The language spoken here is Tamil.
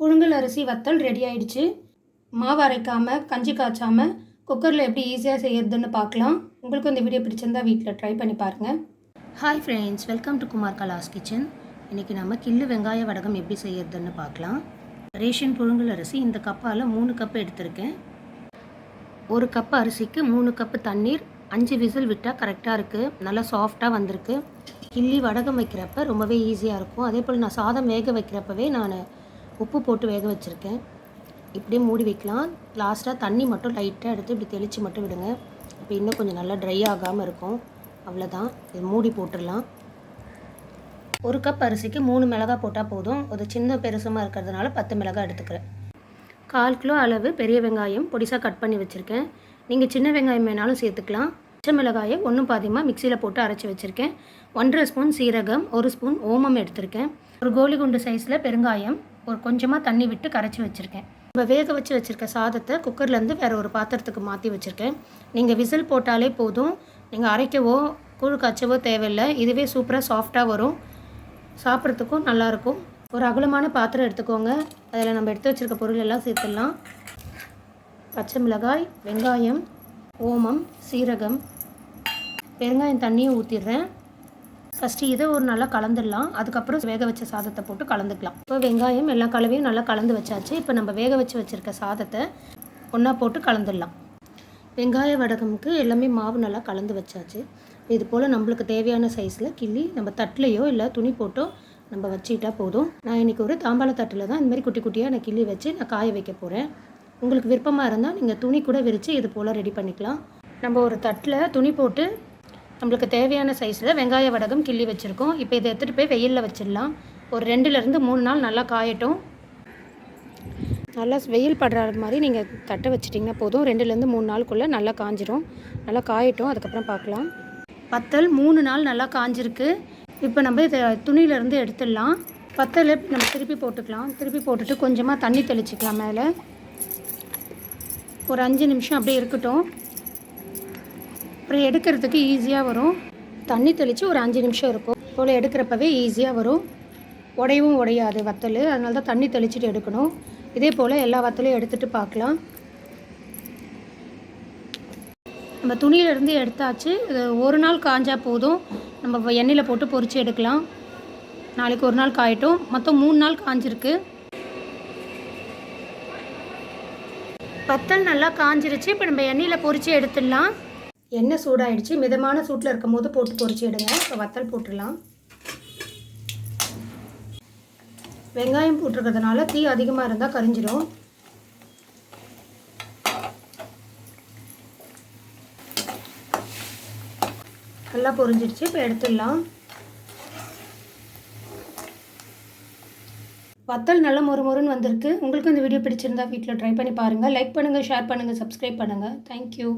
புழுங்கல் அரிசி வத்தல் ரெடி ஆயிடுச்சு. மாவு அரைக்காமல் கஞ்சி காய்ச்சாமல் குக்கரில் எப்படி ஈஸியாக செய்யறதுன்னு பார்க்கலாம். உங்களுக்கு இந்த வீடியோ பிடிச்சிருந்தா வீட்டில் ட்ரை பண்ணி பாருங்கள் hi friends welcome to Kumar Kalas kitchen இன்றைக்கி நம்ம கில்லு வெங்காய வடகம் எப்படி செய்யறதுன்னு பார்க்கலாம். ரேஷன் புழுங்கல் அரிசி இந்த கப்பால் மூணு கப் எடுத்திருக்கேன். ஒரு கப் அரிசிக்கு மூணு கப்பு தண்ணீர் அஞ்சு விசில் விட்டால் கரெக்டாக இருக்குது நல்லா சாஃப்டாக வந்திருக்கு. கிள்ளி வடகம் வைக்கிறப்ப ரொம்பவே ஈஸியாக இருக்கும். அதே போல் நான் சாதம் வேக வைக்கிறப்பவே நான் உப்பு போட்டு வேக வச்சுருக்கேன். இப்படியே மூடி வைக்கலாம். லாஸ்ட்டாக தண்ணி மட்டும் லைட்டாக எடுத்து இப்படி தெளித்து மட்டும் விடுங்க. அப்போ இன்னும் கொஞ்சம் நல்லா ட்ரை ஆகாமல் இருக்கும். அவ்வளோதான் இது மூடி போட்டுடலாம். ஒரு கப் அரிசிக்கு மூணு மிளகாய் போட்டால் போதும். ஒரு சின்ன பெருசமாக இருக்கிறதுனால பத்து மிளகாய் எடுத்துக்கிறேன். கால் கிலோ அளவு பெரிய வெங்காயம் பொடிசாக கட் பண்ணி வச்சுருக்கேன். நீங்கள் சின்ன வெங்காயம் வேணாலும் சேர்த்துக்கலாம். பச்சை மிளகாயை ஒன்றும் பாதியமாக மிக்சியில் போட்டு அரைச்சி வச்சுருக்கேன். ஒன்றரை ஸ்பூன் சீரகம் ஒரு ஸ்பூன் ஓமம் எடுத்திருக்கேன். ஒரு கோலி குண்டு சைஸில் பெருங்காயம் ஒரு கொஞ்சமாக தண்ணி விட்டு கரைச்சி வச்சுருக்கேன். இப்போ வேக வச்சு வச்சுருக்க சாதத்தை குக்கர்லேருந்து வேறு ஒரு பாத்திரத்துக்கு மாற்றி வச்சுருக்கேன். நீங்கள் விசில் போட்டாலே போதும். நீங்கள் அரைக்கவோ கூழ் காய்ச்சவோ தேவையில்லை. இதுவே சூப்பராக சாஃப்டாக வரும். சாப்பிட்றதுக்கும் நல்லாயிருக்கும் ஒரு அகலமான பாத்திரம் எடுத்துக்கோங்க. அதில் நம்ம எடுத்து வச்சுருக்க பொருள் எல்லாம் சேர்த்துடலாம். பச்சை மிளகாய் வெங்காயம் ஓமம் சீரகம் பெருங்காயம் தண்ணியும் ஊற்றிடுறேன் ஃபஸ்ட்டு இதை ஒரு நல்லா கலந்துடலாம். அதுக்கப்புறம் வேக வச்ச சாதத்தை போட்டு கலந்துக்கலாம். இப்போ வெங்காயம் எல்லா கலவையும் நல்லா கலந்து வச்சாச்சு. இப்போ நம்ம வேக வச்சு வச்சுருக்க சாதத்தை ஒன்றா போட்டு கலந்துடலாம். வெங்காய வடகமுக்கு எல்லாமே மாவு நல்லா கலந்து வச்சாச்சு. இது போல் நம்மளுக்கு தேவையான சைஸில் கிள்ளி நம்ம தட்டிலையோ இல்லை துணி போட்டோ நம்ம வச்சுக்கிட்டா போதும். நான் இன்றைக்கி ஒரு தாம்பாள தட்டில் தான் இந்தமாதிரி குட்டி குட்டியாக நான் கிள்ளி வச்சு நான் காய வைக்க போகிறேன் உங்களுக்கு விருப்பமாக இருந்தால் நீங்கள் துணி கூட விரித்து இது போல் ரெடி பண்ணிக்கலாம். நம்ம ஒரு தட்டில் துணி போட்டு நம்மளுக்கு தேவையான சைஸில் வெங்காய வடகம் கிள்ளி வச்சுருக்கோம். இப்போ இதை எடுத்துகிட்டு போய் வெயிலில் வச்சிடலாம். ஒரு ரெண்டுலேருந்து மூணு நாள் நல்லா காயட்டும். நல்லா வெயில் படுற மாதிரி நீங்கள் தட்டை வச்சிட்டிங்கன்னா போதும். ரெண்டுலேருந்து மூணு நாளுக்குள்ளே நல்லா காஞ்சிரும். நல்லா காயட்டும். அதுக்கப்புறம் பார்க்கலாம். பத்தல் மூணு நாள் நல்லா காஞ்சிருக்கு. இப்போ நம்ம இதை துணியிலேருந்து எடுத்துடலாம். பத்தல் நம்ம திருப்பி போட்டுக்கலாம். திருப்பி போட்டுட்டு கொஞ்சமாக தண்ணி தெளிச்சிக்கலாம் மேலே. ஒரு அஞ்சு நிமிஷம் அப்படியே இருக்கட்டும். அப்புறம் எடுக்கிறதுக்கு ஈஸியாக வரும். தண்ணி தெளித்து ஒரு அஞ்சு நிமிஷம் இருக்கும். போல் எடுக்கிறப்பவே ஈஸியாக வரும். உடையவும் உடையாது வத்தல். அதனால தான் தண்ணி தெளிச்சுட்டு எடுக்கணும். இதே போல் எல்லா வத்தலையும் எடுத்துகிட்டு பார்க்கலாம். நம்ம துணியிலேருந்து எடுத்தாச்சு. இது ஒரு நாள் காஞ்சா போதும். நம்ம எண்ணெயில் போட்டு பொரிச்சு எடுக்கலாம். நாளைக்கு ஒரு நாள் காயட்டும். மொத்தம் மூணு நாள் காஞ்சிருக்கு. வத்தல் நல்லா காஞ்சிருச்சு. இப்போ நம்ம எண்ணெயில் பொரிச்சு எடுத்துடலாம். எண்ணெய் சூடாயிடுச்சு. மிதமான சூட்டில் இருக்கும் போது போட்டு பொரிச்சு எடுங்க. இப்போ வத்தல் போட்டுடலாம். வெங்காயம் போட்டிருக்கிறதுனால தீ அதிகமாக இருந்தால் கரிஞ்சிடும் நல்லா பொரிஞ்சிடுச்சு இப்போ எடுத்துடலாம். வத்தல் நல்ல மொறு மொறுன்னு வந்திருக்கு. உங்களுக்கு இந்த வீடியோ பிடிச்சிருந்தா வீட்டில் ட்ரை பண்ணி பாருங்கள் லைக் பண்ணுங்கள் ஷேர் பண்ணுங்கள் சப்ஸ்கிரைப் பண்ணுங்கள் தேங்க்யூ